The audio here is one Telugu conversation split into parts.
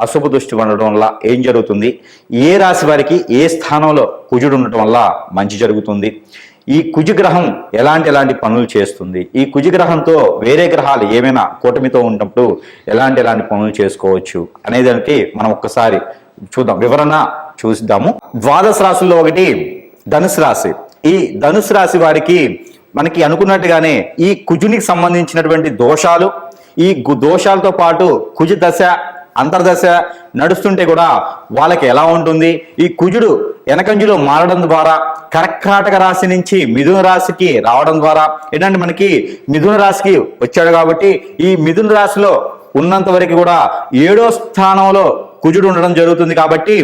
అశుభ దృష్టి ఉండడం వల్ల ఏం జరుగుతుంది? ఏ రాశి వారికి ఏ స్థానంలో కుజుడు ఉండటం వల్ల మంచి జరుగుతుంది? ఈ కుజగ్రహం ఎలాంటి ఎలాంటి పనులు చేస్తుంది? ఈ కుజగ్రహంతో వేరే గ్రహాలు ఏమైనా కూటమితో ఉన్నప్పుడు ఎలాంటి ఎలాంటి పనులు చేసుకోవచ్చు అనేదానికి మనం ఒక్కసారి చూద్దాం. వివరణ చూద్దాము. ద్వాదశ రాశుల్లో ఒకటి ధనుసు రాశి. ఈ ధనుసు రాశి వారికి మనకి అనుకున్నట్టుగానే ఈ కుజునికి సంబంధించినటువంటి దోషాలు ఈ దోషాలతో పాటు కుజ దశ అంతర్దశ నడుస్తుంటే కూడా వాళ్ళకి ఎలా ఉంటుంది? ఈ కుజుడు వెనకంజులో మారడం ద్వారా కర్కాటక రాశి నుంచి మిథున రాశికి రావడం ద్వారా ఏంటంటే మనకి మిథున రాశికి వచ్చాడు కాబట్టి ఈ మిథున రాశిలో ఉన్నంత వరకు కూడా ఏడో స్థానంలో కుజుడు ఉండడం జరుగుతుంది కాబట్టి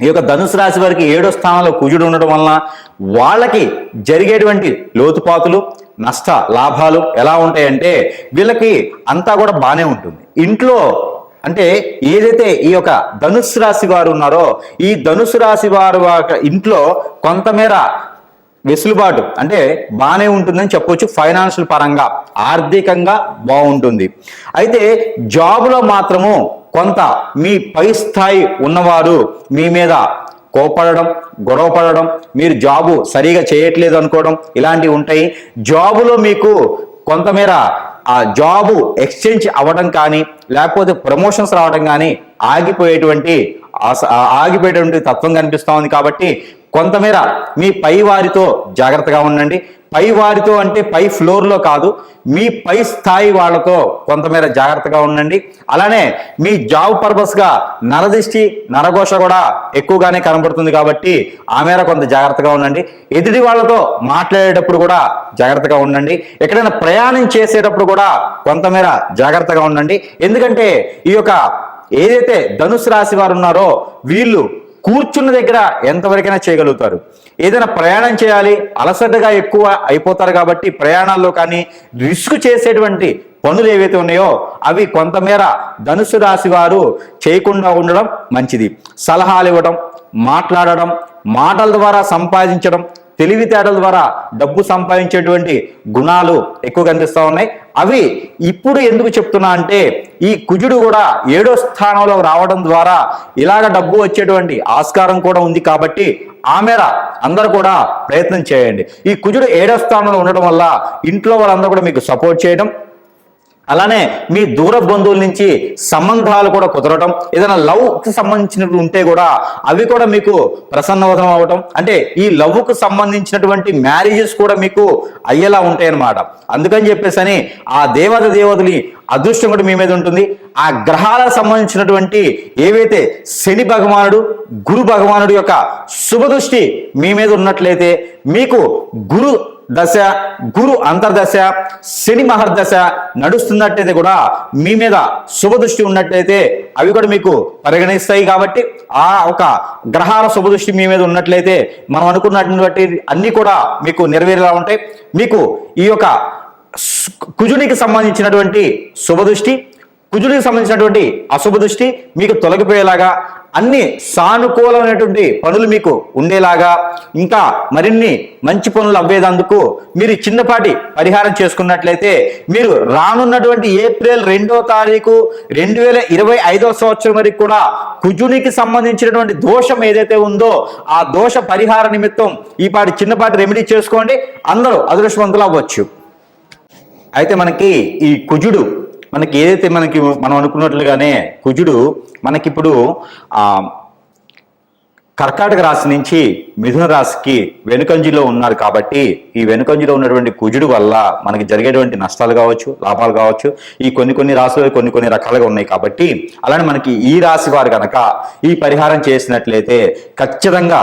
ఈ యొక్క ధనుసు రాశి వారికి ఏడో స్థానంలో కుజుడు ఉండడం వలన వాళ్ళకి జరిగేటువంటి లోతుపాతులు నష్ట లాభాలు ఎలా ఉంటాయంటే వీళ్ళకి అంతా కూడా బాగానే ఉంటుంది. ఇంట్లో అంటే ఏదైతే ఈ యొక్క ధనుసు రాశి వారు ఉన్నారో ఈ ధనుసు రాశి వారు ఇంట్లో కొంతమేర వెసులుబాటు అంటే బాగానే ఉంటుందని చెప్పొచ్చు ఫైనాన్షియల్ పరంగా ఆర్థికంగా బాగుంటుంది అయితే జాబులో మాత్రము కొంత మీ పై స్థాయి ఉన్నవారు మీ మీద కోపడడం గొడవ పడడం మీరు జాబు సరిగా చేయట్లేదు అనుకోవడం ఇలాంటివి ఉంటాయి. జాబులో మీకు కొంతమేర ఆ జాబు ఎక్స్చేంజ్ అవ్వడం కానీ లేకపోతే ప్రమోషన్స్ రావడం కానీ ఆగిపోయేటువంటి ఆగిపోయేటువంటి తత్వం కనిపిస్తూ ఉంది కాబట్టి కొంతమేర మీ పై వారితో జాగ్రత్తగా ఉండండి. పై వారితో అంటే పై ఫ్లోర్లో కాదు మీ పై స్థాయి వాళ్ళతో కొంతమేర జాగ్రత్తగా ఉండండి. అలానే మీ జాబ్ పర్పస్గా నరదిష్టి నరఘోష కూడా ఎక్కువగానే కనబడుతుంది కాబట్టి ఆ మేర కొంత జాగ్రత్తగా ఉండండి. ఎదుటి వాళ్ళతో మాట్లాడేటప్పుడు కూడా జాగ్రత్తగా ఉండండి. ఎక్కడైనా ప్రయాణం చేసేటప్పుడు కూడా కొంతమేర జాగ్రత్తగా ఉండండి. ఎందుకంటే ఈ యొక్క ఏదైతే ధనుసు రాశి వారు ఉన్నారో వీళ్ళు కూర్చున్న దగ్గర ఎంతవరకైనా చేయగలుగుతారు. ఏదైనా ప్రయాణం చేయాలి అలసటగా ఎక్కువ అయిపోతారు కాబట్టి ప్రయాణాల్లో కానీ రిస్క్ చేసేటువంటి పనులు ఏవైతే ఉన్నాయో అవి కొంతమేర ధనుసు రాశి వారు చేయకుండా ఉండడం మంచిది. సలహాలు ఇవ్వడం మాట్లాడడం మాటల ద్వారా సంపాదించడం తెలివితేటల ద్వారా డబ్బు సంపాదించేటువంటి గుణాలు ఎక్కువ కనిపిస్తూ ఉన్నాయి. అవి ఇప్పుడు ఎందుకు చెప్తున్నా అంటే ఈ కుజుడు కూడా ఏడో స్థానంలో రావడం ద్వారా ఇలాగ డబ్బు వచ్చేటువంటి ఆస్కారం కూడా ఉంది కాబట్టి ఆ మేర అందరూ కూడా ప్రయత్నం చేయండి. ఈ కుజుడు ఏడో స్థానంలో ఉండడం వల్ల ఇంట్లో వాళ్ళందరూ కూడా మీకు సపోర్ట్ చేయడం అలానే మీ దూర బంధువుల నుంచి సంబంధాలు కూడా కుదరటం ఏదైనా లవ్కి సంబంధించినవి ఉంటే కూడా అవి కూడా మీకు ప్రసన్నవతం అవ్వటం. అంటే ఈ లవ్కు సంబంధించినటువంటి మ్యారేజెస్ కూడా మీకు అయ్యేలా ఉంటాయి అన్నమాట అందుకని చెప్పేసి అని ఆ దేవత దేవతని అదృష్టం కూడా మీ మీద ఉంటుంది. ఆ గ్రహాలకు సంబంధించినటువంటి ఏవైతే శని భగవానుడు గురు భగవానుడు యొక్క శుభదృష్టి మీ మీద ఉన్నట్లయితే మీకు గురు దశ గురు అంతర్దశ శని మహర్దశ నడుస్తున్నట్టయితే కూడా మీ మీద శుభదృష్టి ఉన్నట్లయితే అవి కూడా మీకు పరిగణిస్తాయి కాబట్టి ఆ ఒక గ్రహాల శుభదృష్టి మీ మీద ఉన్నట్లయితే మనం అనుకున్నటువంటి అన్నీ కూడా మీకు నెరవేరేలా ఉంటాయి. మీకు ఈ యొక్క కుజునికి సంబంధించినటువంటి శుభదృష్టి కుజుడికి సంబంధించినటువంటి అశుభ దృష్టి మీకు తొలగిపోయేలాగా అన్ని సానుకూలమైనటువంటి పనులు మీకు ఉండేలాగా ఇంకా మరిన్ని మంచి పనులు అవ్వేదందుకు మీరు చిన్నపాటి పరిహారం చేసుకున్నట్లయితే మీరు రానున్నటువంటి ఏప్రిల్ రెండో తారీఖు రెండు వేల ఇరవై ఐదో సంవత్సరం వరకు కూడా కుజునికి సంబంధించినటువంటి దోషం ఏదైతే ఉందో ఆ దోష పరిహార నిమిత్తం ఈపాటి చిన్నపాటి రెమెడీ చేసుకోండి. అందరూ అదృష్టవంతులు అవ్వచ్చు. అయితే మనకి ఈ కుజుడు మనకి ఏదైతే మనకి మనం అనుకున్నట్లుగానే కుజుడు మనకిప్పుడు కర్కాటక రాశి నుంచి మిథున రాశికి వెనుకంజిలో ఉన్నారు కాబట్టి ఈ వెనుకంజిలో ఉన్నటువంటి కుజుడు వల్ల మనకి జరిగేటువంటి నష్టాలు కావచ్చు లాభాలు కావచ్చు ఈ కొన్ని కొన్ని రాశులు కొన్ని కొన్ని రకాలుగా ఉన్నాయి కాబట్టి అలానే మనకి ఈ రాశి వారు కనుక ఈ పరిహారం చేసినట్లయితే ఖచ్చితంగా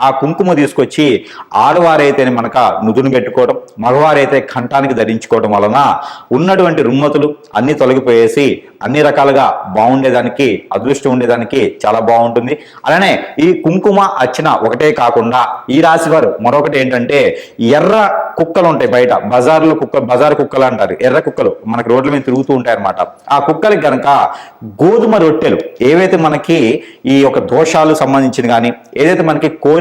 ఆ కుంకుమ తీసుకొచ్చి ఆడవారైతే మనక నుదును పెట్టుకోవడం మగవారైతే కంఠానికి ధరించుకోవడం వలన ఉన్నటువంటి రుమ్మతులు అన్ని తొలగిపోయేసి అన్ని రకాలుగా బాగుండేదానికి అదృష్టం ఉండేదానికి చాలా బాగుంటుంది. అలానే ఈ కుంకుమ అర్చన ఒకటే కాకుండా ఈ రాశి వారు మరొకటి ఏంటంటే ఎర్ర కుక్కలు ఉంటాయి బయట బజార్లో కుక్క బజార్ కుక్కలు అంటారు ఎర్ర కుక్కలు మనకి రోడ్ల మీద తిరుగుతూ ఉంటాయి అనమాట ఆ కుక్కలకి గనక గోధుమ రొట్టెలు ఏవైతే మనకి ఈ యొక్క దోషాలు సంబంధించిన కానీ ఏదైతే మనకి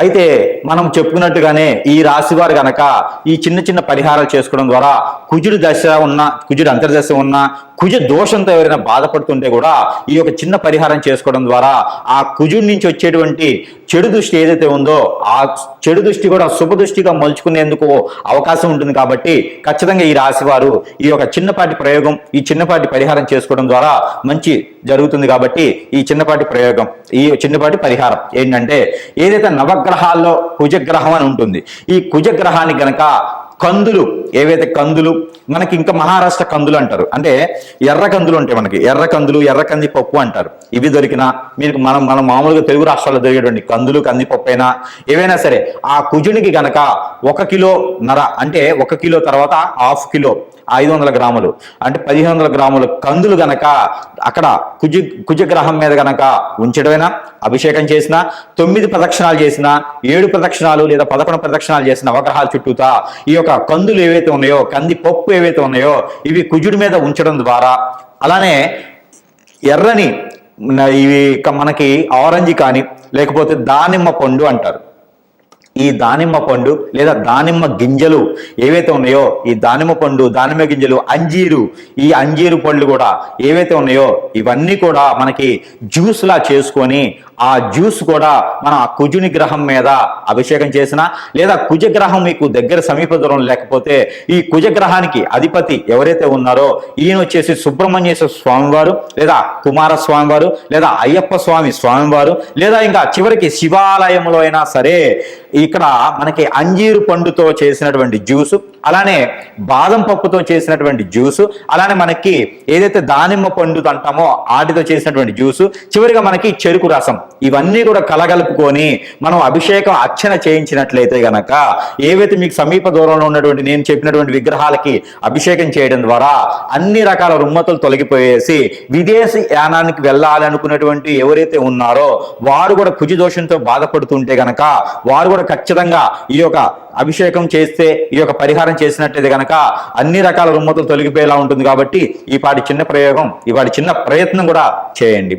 అయితే మనం చెప్పుకున్నట్టుగానే ఈ రాశి వారు గనక ఈ చిన్న చిన్న పరిహారాలు చేసుకోవడం ద్వారా కుజుడు దశ ఉన్న కుజుడు అంతర్దశ ఉన్న కుజ దోషంతో ఎవరైనా బాధపడుతుంటే కూడా ఈ యొక్క చిన్న పరిహారం చేసుకోవడం ద్వారా ఆ కుజుడి నుంచి వచ్చేటువంటి చెడు దృష్టి ఏదైతే ఉందో ఆ చెడు దృష్టి కూడా శుభ దృష్టిగా మలుచుకునేందుకు అవకాశం ఉంటుంది కాబట్టి ఖచ్చితంగా ఈ రాశి వారు ఈ యొక్క చిన్నపాటి ప్రయోగం ఈ చిన్నపాటి పరిహారం చేసుకోవడం ద్వారా మంచి జరుగుతుంది కాబట్టి ఈ చిన్నపాటి ప్రయోగం ఈ చిన్నపాటి పరిహారం. ఏంటంటే ఏదైతే నవగ్రహాల్లో కుజగ్రహం అని ఉంటుంది. ఈ కుజగ్రహాన్ని గనక కందులు ఏవైతే కందులు మనకి ఇంకా మహారాష్ట్ర కందులు అంటారు. అంటే ఎర్ర కందులు ఉంటాయి మనకి. ఎర్ర కందులు ఎర్ర కంది పప్పు అంటారు. ఇవి దొరికినా మీకు మనం మనం మామూలుగా తెలుగు రాష్ట్రాల్లో దొరికేటువంటి కందులు కందిపప్పు అయినా ఏవైనా సరే ఆ కుజునికి గనక ఒక కిలో నర అంటే ఒక కిలో తర్వాత హాఫ్ కిలో ఐదు వందల గ్రాములు అంటే పదిహేను వందల గ్రాములు కందులు గనక అక్కడ కుజ కుజగ్రహం మీద గనక ఉంచడమైనా అభిషేకం చేసిన తొమ్మిది ప్రదక్షిణాలు చేసిన ఏడు ప్రదక్షిణాలు లేదా పదకొండు ప్రదక్షిణాలు చేసిన నవగ్రహాల చుట్టూతా ఈ యొక్క కందులు ఏవైతే ఉన్నాయో కంది పప్పు ఏవైతే ఉన్నాయో ఇవి కుజుడి మీద ఉంచడం ద్వారా. అలానే ఎర్రని ఇవి మనకి ఆరెంజ్ కానీ లేకపోతే దానిమ్మ పండు అంటారు. ఈ దానిమ్మ పండు లేదా దానిమ్మ గింజలు ఏవైతే ఉన్నాయో ఈ దానిమ్మ పండు దానిమ్మ గింజలు అంజీరు ఈ అంజీరు పండ్లు కూడా ఏవైతే ఉన్నాయో ఇవన్నీ కూడా మనకి జ్యూస్లా చేసుకొని ఆ జ్యూస్ కూడా మనం ఆ కుజుని గ్రహం మీద అభిషేకం చేసిన లేదా కుజగ్రహం మీకు దగ్గర సమీప దూరం లేకపోతే ఈ కుజగ్రహానికి అధిపతి ఎవరైతే ఉన్నారో ఈయన వచ్చేసి సుబ్రహ్మణ్యేశ్వర స్వామివారు లేదా కుమార స్వామివారు లేదా అయ్యప్ప స్వామి స్వామివారు లేదా ఇంకా చివరికి శివాలయంలో అయినా సరే ఇక్కడ మనకి అంజీరు పండుతో చేసినటువంటి జ్యూసు అలానే బాదం పప్పుతో చేసినటువంటి జ్యూసు అలానే మనకి ఏదైతే దానిమ్మ పండు అంటామో వాటితో చేసినటువంటి జ్యూసు చివరిగా మనకి చెరుకు రసం. ఇవన్నీ కూడా కలగలుపుకొని మనం అభిషేకం అర్చన చేయించినట్లయితే గనక ఏవైతే మీకు సమీప దూరంలో ఉన్నటువంటి నేను చెప్పినటువంటి విగ్రహాలకి అభిషేకం చేయడం ద్వారా అన్ని రకాల రుమ్మతులు తొలగిపోయేసి విదేశీ యానానికి వెళ్ళాలనుకున్నటువంటి ఎవరైతే ఉన్నారో వారు కూడా కుజి దోషంతో బాధపడుతుంటే గనక వారు కూడా ఖచ్చితంగా ఈ యొక్క అభిషేకం చేస్తే ఈ యొక్క పరిహారం చేసినట్టయితే గనక అన్ని రకాల రుమ్మతులు తొలగిపోయేలా ఉంటుంది కాబట్టి ఈ పాటి చిన్న ప్రయోగం ఈ పాటి చిన్న ప్రయత్నం కూడా చేయండి.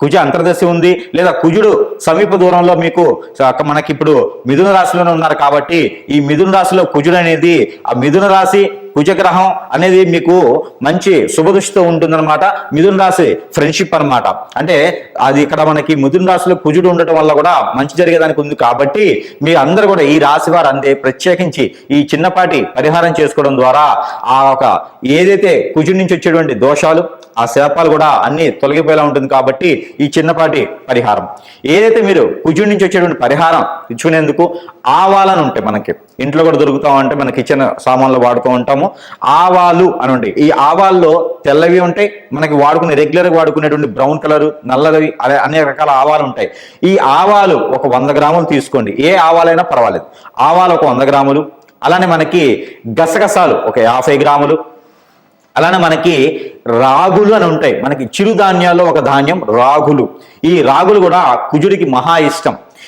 కుజ అంతర్దశ ఉంది లేదా కుజుడు సమీప దూరంలో మీకు మనకి ఇప్పుడు మిథున రాశిలోనే ఉన్నారు కాబట్టి ఈ మిథున రాశిలో కుజుడు అనేది ఆ మిథున రాశి కుజగ్రహం అనేది మీకు మంచి శుభదృష్టితో ఉంటుందన్నమాట. మిథున రాశి ఫ్రెండ్షిప్ అనమాట అంటే అది ఇక్కడ మనకి మిథున రాశిలో కుజుడు ఉండటం వల్ల కూడా మంచి జరిగేదానికి ఉంది కాబట్టి మీ అందరూ కూడా ఈ రాశి వారు అంతే ప్రత్యేకించి ఈ చిన్నపాటి పరిహారం చేసుకోవడం ద్వారా ఆ ఒక ఏదైతే కుజుడి నుంచి వచ్చేటువంటి దోషాలు ఆ శాపాలు కూడా అన్ని తొలగిపోయేలా ఉంటుంది కాబట్టి ఈ చిన్నపాటి పరిహారం. ఏదైతే మీరు కుజుడి నుంచి వచ్చేటువంటి పరిహారం ఇచ్చుకునేందుకు ఆవాలని ఉంటాయి మనకి. ఇంట్లో కూడా దొరుకుతా ఉంటే మన కిచెన్ సామాన్లు వాడుతూ ఉంటాము. ఆవాలు అని ఉంటాయి ఈ ఆవాల్లో తెల్లవి ఉంటాయి. మనకి వాడుకునే రెగ్యులర్గా వాడుకునేటువంటి బ్రౌన్ కలర్ నల్లవి అదే అనేక రకాల ఆవాలు ఉంటాయి. ఈ ఆవాలు ఒక వంద గ్రాములు తీసుకోండి. ఏ ఆవాలైనా పర్వాలేదు. ఆవాలు ఒక వంద గ్రాములు. అలానే మనకి గసగసాలు ఒక యాభై గ్రాములు. అలానే మనకి రాగులు అని ఉంటాయి. మనకి చిరుధాన్యాల్లో ఒక ధాన్యం రాగులు. ఈ రాగులు కూడా కుజుడికి మహా ఇష్టం.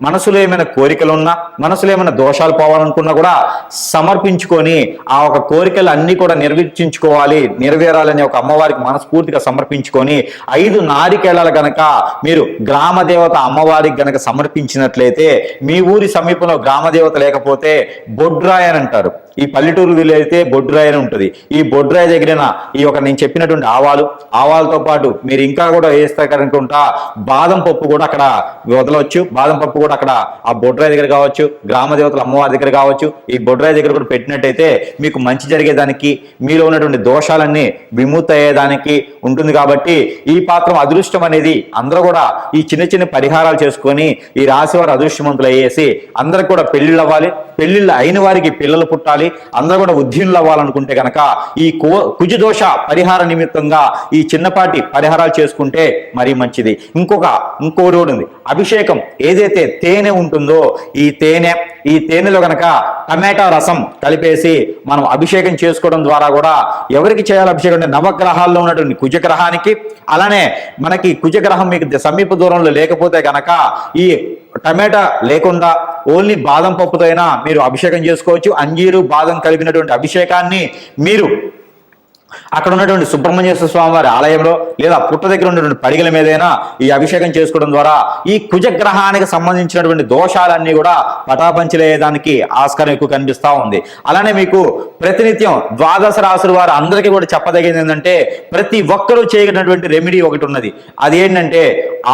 మనసులో ఏమైనా కోరికలు ఉన్నా మనసులో ఏమైనా దోషాలు పోవాలనుకున్నా కూడా సమర్పించుకొని ఆ ఒక కోరికలు అన్ని కూడా నిర్వర్తించుకోవాలి నెరవేరాలని ఒక అమ్మవారికి మనస్ఫూర్తిగా సమర్పించుకొని ఐదు నారికేళాలు గనక మీరు గ్రామ దేవత అమ్మవారికి గనక సమర్పించినట్లయితే మీ ఊరి సమీపంలో గ్రామ దేవత లేకపోతే బొడ్రాయ్ అని అంటారు. ఈ పల్లెటూరు వీలైతే బొడ్రాయ్ అని ఉంటుంది. ఈ బొడ్రాయ్ దగ్గర ఈ ఒక నేను చెప్పినటువంటి ఆవాలు ఆవాలతో పాటు మీరు ఇంకా కూడా వేస్తారు కనుకుంటా బాదం పప్పు కూడా అక్కడ వదలవచ్చు. బాదం పప్పు కూడా అక్కడ ఆ బొడ్రాయి దగ్గర కావచ్చు గ్రామ దేవతల అమ్మవారి దగ్గర కావచ్చు ఈ బొడ్రాయి దగ్గర కూడా పెట్టినట్టయితే మీకు మంచి జరిగేదానికి మీలో ఉన్నటువంటి దోషాలన్నీ విముక్త అయ్యేదానికి ఉంటుంది కాబట్టి ఈ పాత్రం అదృష్టం అనేది అందరూ కూడా ఈ చిన్న చిన్న పరిహారాలు చేసుకొని ఈ రాశి వారు అదృష్టవంతులు అయ్యేసి అందరికి కూడా పెళ్ళిళ్ళు అవ్వాలి. పెళ్ళిళ్ళు అయిన వారికి పిల్లలు పుట్టాలి. అందరూ కూడా ఉద్యీనులు అవ్వాలనుకుంటే కనుక ఈ కో కుజదోష పరిహార నిమిత్తంగా ఈ చిన్నపాటి పరిహారాలు చేసుకుంటే మరీ మంచిది. ఇంకొక ఇంకో రోడ్ ఉంది. అభిషేకం ఏదైతే తేనె ఉంటుందో ఈ తేనె ఈ తేనెలో గనక టమాటా రసం కలిపేసి మనం అభిషేకం చేసుకోవడం ద్వారా కూడా ఎవరికి చేయాలి అభిషేకం అంటే నవగ్రహాల్లో ఉన్నటువంటి కుజగ్రహానికి అలానే మనకి కుజగ్రహం మీకు సమీప దూరంలో లేకపోతే గనక ఈ టమాటా లేకుండా ఓన్లీ బాదం పప్పుతో అయినా మీరు అభిషేకం చేసుకోవచ్చు. అంజీరు బాదం కలిపినటువంటి అభిషేకాన్ని మీరు అక్కడ ఉన్నటువంటి సుబ్రహ్మణ్యేశ్వర స్వామి వారి ఆలయంలో లేదా పుట్ట దగ్గర ఉన్నటువంటి పడిగల మీదైనా ఈ అభిషేకం చేసుకోవడం ద్వారా ఈ కుజగ్రహానికి సంబంధించినటువంటి దోషాలన్నీ కూడా పటాపంచలేదానికి ఆస్కారం ఎక్కువ కనిపిస్తూ ఉంది. అలానే మీకు ప్రతినిత్యం ద్వాదశ రాసుల వారు అందరికీ కూడా చెప్పదగింది ఏంటంటే ప్రతి ఒక్కరూ చేయగలిగినటువంటి రెమెడీ ఒకటి ఉన్నది. అది ఏంటంటే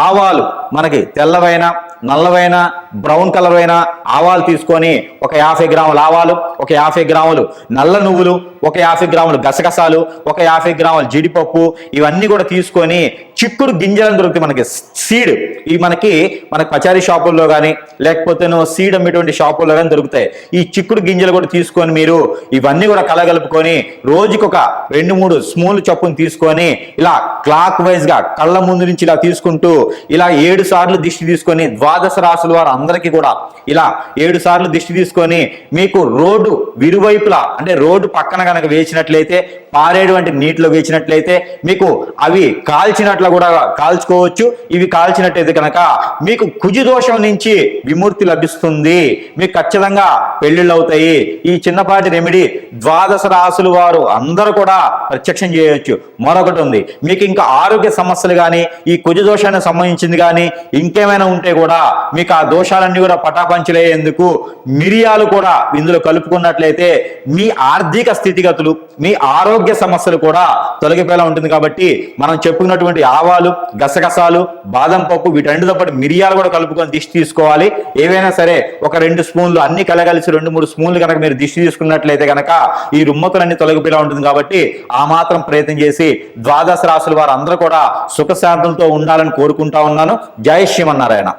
ఆవాలు. మనకి తెల్లవైన నల్లవైన బ్రౌన్ కలర్ అయిన ఆవాలు తీసుకొని ఒక యాభై గ్రాముల ఆవాలు ఒక యాభై గ్రాములు నల్ల నువ్వులు ఒక యాభై గ్రాములు గసగసాలు ఒక యాభై గ్రాములు జీడిపప్పు ఇవన్నీ కూడా తీసుకొని చిక్కుడు గింజలను దొరుకుతాయి మనకి. సీడ్ ఇవి మనకి మనకి పచారీ షాపుల్లో కానీ లేకపోతే సీడ్ అమ్మేటువంటి షాపుల్లో కానీ దొరుకుతాయి. ఈ చిక్కుడు గింజలు కూడా తీసుకొని మీరు ఇవన్నీ కూడా కలగలుపుకొని రోజుకొక రెండు మూడు స్మూల్ చొప్పును తీసుకొని ఇలా క్లాక్ వైజ్గా కళ్ళ ముందు నుంచి ఇలా తీసుకుంటూ ఇలా ఏడు ఏడు సార్లు దిష్టి తీసుకొని ద్వాదశ రాసుల వారు అందరికీ కూడా ఇలా ఏడు సార్లు దిష్టి తీసుకొని మీకు రోడ్డు విరువైపులా అంటే రోడ్డు పక్కన కనుక వేసినట్లయితే పారేటువంటి నీటిలో వేసినట్లయితే మీకు అవి కాల్చినట్లు కూడా కాల్చుకోవచ్చు. ఇవి కాల్చినట్టయితే కనుక మీకు కుజు దోషం నుంచి విముక్తి లభిస్తుంది. మీకు ఖచ్చితంగా పెళ్ళిళ్ళు అవుతాయి. ఈ చిన్నపాటి రెమెడీ ద్వాదశ రాసులు వారు అందరూ కూడా ప్రత్యక్షం చేయవచ్చు మరొకటి ఉంది. మీకు ఇంకా ఆరోగ్య సమస్యలు కానీ ఈ కుజ దోషానికి సంబంధించింది కానీ ఇంకేమైనా ఉంటే కూడా మీకు ఆ దోషాలన్నీ కూడా పటాపంచలేందుకు మిరియాలు కూడా ఇందులో కలుపుకున్నట్లయితే మీ ఆర్థిక స్థితిగతులు మీ ఆరోగ్య ఆరోగ్య సమస్యలు కూడా తొలగిపోయేలా ఉంటుంది కాబట్టి మనం చెప్పుకున్నటువంటి ఆవాలు గసగసాలు బాదం పప్పు వీటన్నిటితో పాటు మిరియాలు కూడా కలుపుకొని దిష్టి తీసుకోవాలి. ఏవైనా సరే ఒక రెండు స్పూన్లు అన్ని కలగలిసి రెండు మూడు స్పూన్లు కనుక మీరు దిష్టి తీసుకున్నట్లయితే కనుక ఈ రుమ్మతులన్నీ తొలగిపోయేలా ఉంటుంది కాబట్టి ఆ మాత్రం ప్రయత్నం చేసి ద్వాదశ రాసుల వారు అందరూ కూడా సుఖశాంతులతో ఉండాలని కోరుకుంటా ఉన్నాను. జయ శ్రీమన్నారాయణ.